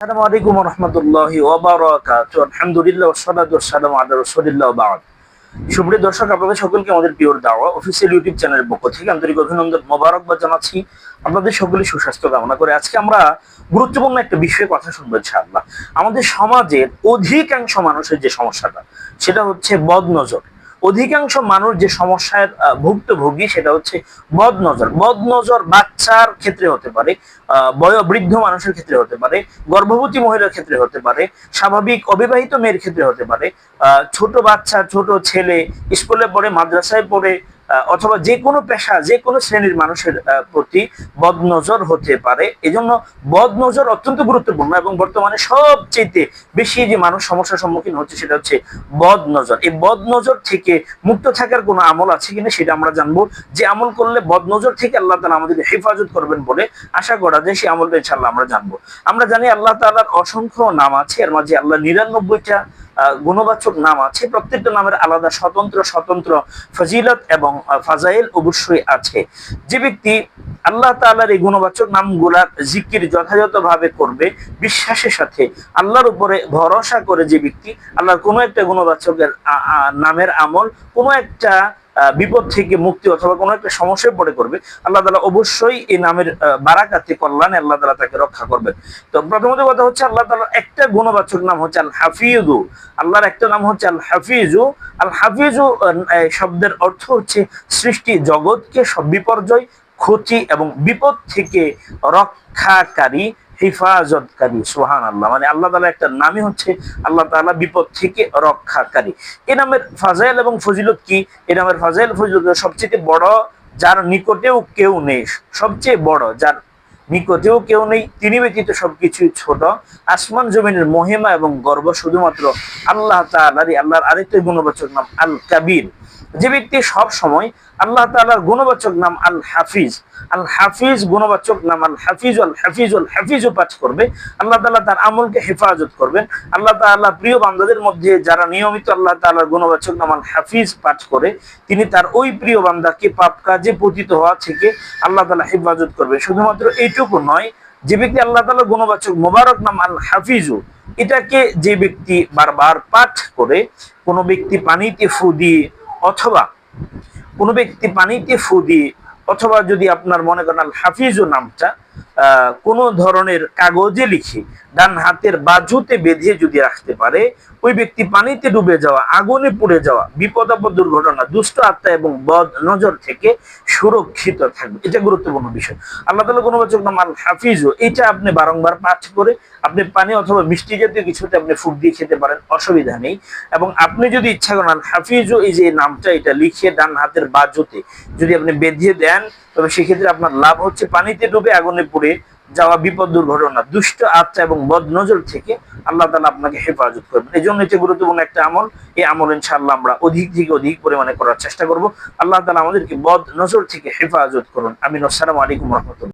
আসসালামু আলাইকুম রহমতুল্লাহি ওবারাকাতু আলহামদুলিল্লাহ ওয়াসসালাতু ওয়াসসালামু আলা রাসূলিল্লাহ বা'দ। সুপ্রিয় দর্শক, আপনাদের সকলকে আমাদের পিওর দাওয়া অফিসিয়াল ইউটিউব চ্যানেলের পক্ষ থেকে আন্তরিক অভিনন্দন, মোবারকবাদ জানাচ্ছি। আপনাদের সকলের সুস্বাস্থ্য কামনা করে আজকে আমরা গুরুত্বপূর্ণ একটা বিষয়ে কথা শুনব ইনশাআল্লাহ। আমাদের সমাজের অধিকাংশ মানুষের যে সমস্যাটা, সেটা হচ্ছে বদনজর। অধিকাংশ মানুষ যে সমস্যার ভুক্তভোগী সেটা হচ্ছে বদনজর। বদনজর বাচ্চার ক্ষেত্রে হতে পারে বয়োবৃদ্ধ মানুষের ক্ষেত্রে হতে পারে, গর্ভবতী মহিলার ক্ষেত্রে হতে পারে, স্বাভাবিক অবিবাহিত মেয়ের ক্ষেত্রে হতে পারে ছোট বাচ্চা, ছোট ছেলে, স্কুলে পড়ে, মাদ্রাসায় পড়ে অথবা যে কোনো পেশা, যে কোনো শ্রেণির মানুষের প্রতি বদনজর হতে পারে। এজন্য বদনজর অত্যন্ত গুরুত্বপূর্ণ এবং বর্তমানে সবচেয়ে বেশি যে মানুষ সমস্যার সম্মুখীন হচ্ছে সেটা হচ্ছে বদনজর। এই বদনজর থেকে মুক্ত থাকার কোনো আমল আছে কিনা সেটা আমরা জানব। যে আমল করলে বদনজর থেকে আল্লাহ তালা আমাদের হেফাজত করবেন বলে আশা করা যায়, সেই আমলটা ইনশাল্লাহ আমরা জানব। আমরা জানি আল্লাহ তাআলার অসংখ্য নাম আছে, এর মাঝে আল্লাহ নিরানব্বইটা গুণবাচক নাম আছে। প্রত্যেকটা নামের আলাদা স্বতন্ত্র স্বতন্ত্র ফজিলত এবং ফাজাইল অবশ্যই আছে। যে ব্যক্তি আল্লাহ তালার এই গুণবাচক নামগুলার জিকির যথাযথভাবে করবে, বিশ্বাসের সাথে আল্লাহর উপরে ভরসা করে যে ব্যক্তি আল্লাহর কোনো একটা গুণবাচকের নামের আমল, কোনো একটা বিপদ থেকে মুক্তি অথবা কোনো একটা সমস্যায় পড়ে করবে, আল্লাহ তালা অবশ্যই এই নামের বারাকাতে কল্যাণে আল্লাহ তালা তাকে রক্ষা করবেন। তো প্রথমত কথা হচ্ছে আল্লাহ তালার একটা গুণবাচক নাম হচ্ছে আল হাফিজু আল্লাহর একটা নাম হচ্ছে আল হাফিজু আল হাফিজু শব্দের অর্থ হচ্ছে সৃষ্টি জগৎকে সব বিপর্যয়, ক্ষতি এবং বিপদ থেকে রক্ষাকারী হেফাজতকারী সোহান আল্লাহ মানে আল্লাহ তালা একটা নামই হচ্ছে আল্লাহ তাআলা বিপদ থেকে রক্ষাকারী। এ নামের ফাজাইল এবং ফজিলত কি? এ নামের ফাজাইল, ফজিলত সবচেয়ে বড় যার নিকটেও কেউ নেই। সবচেয়ে বড় যার নিকটেও কেউ নেই, তিনি ব্যতীত সবকিছুই ছোট। আসমান জমিনের মহিমা এবং গর্ব শুধুমাত্র আল্লাহ তাআলারই। আল্লাহর আরেকটি গুণবাচক নাম আল কাবির যে ব্যক্তি সব সময় আল্লাহ তাআলার গুণবাচক নাম আল হাফিজ আল হাফিজ গুণবাচক নাম আল হাফিজ আল হাফিজ আল হাফিজও পাঠ করবে, আল্লাহ তাআলা তার আমলকে হেফাজত করবেন, আল্লাহ তাআলা প্রিয় বান্দাদের মধ্যে যারা নিয়মিত আল্লাহ তাআলার গুণবাচক নাম আল হাফিজ পাঠ করে, তিনি তার ওই প্রিয় বান্দাকে পাপ কাজে পতিত হওয়া থেকে আল্লাহ তালা হেফাজত করবে শুধুমাত্র এইটুকু নয়, যে ব্যক্তি আল্লাহ তাআলা গুণবাচক মোবারক নাম আল হাফিজু এটাকে যে ব্যক্তি বারবার পাঠ করে, কোনো ব্যক্তি পানিতে ফু দিয়ে অথবা কোনো ব্যক্তি পানিতে ফু দিয়ে অথবা যদি আপনার মনে করেন আল ও নামটা কোনো ধরনের কাগজে লিখে ডান হাতের বাজুতে বেঁধে যদি রাখতে পারে, ওই ব্যক্তি পানিতে ডুবে যাওয়া, আগুনে পুড়ে যাওয়া বিপদ আপদ দুর্ঘটনা, দুষ্ট আত্মা এবং বদ নজর থেকে সুরক্ষিত থাকবে। এটা গুরুত্বপূর্ণ বিষয়। আল্লাহ তালা কোনো বছর নাম আল হাফিজু এটা আপনি বারংবার পাঠ করে আপনি পানি অথবা মিষ্টি জাতীয় কিছুতে আপনি ফুট দিয়ে খেতে পারেন, অসুবিধা নেই। এবং আপনি যদি ইচ্ছা করেন আল হাফিজু এই যে নামটা, এটা লিখে ডান হাতের বাজুতে যদি আপনি বেঁধে দেন, তবে সেক্ষেত্রে আপনার লাভ হচ্ছে পানিতে ডুবে আগুনে পুড়ে যাওয়া বিপদ দুর্ঘটনা, দুষ্ট আত্মা এবং বদ নজর থেকে আল্লাহ তালা আপনাকে হেফাজত করবেন। এই জন্য এটি গুরুত্বপূর্ণ একটা আমল। এই আমল ইনশাআল্লাহ আমরা অধিক থেকে অধিক পরিমাণে করার চেষ্টা করব। আল্লাহ তালা আমাদেরকে বদ নজর থেকে হেফাজত করুন। আমিন। আসসালামু আলাইকুম রহমতুল্লাহ।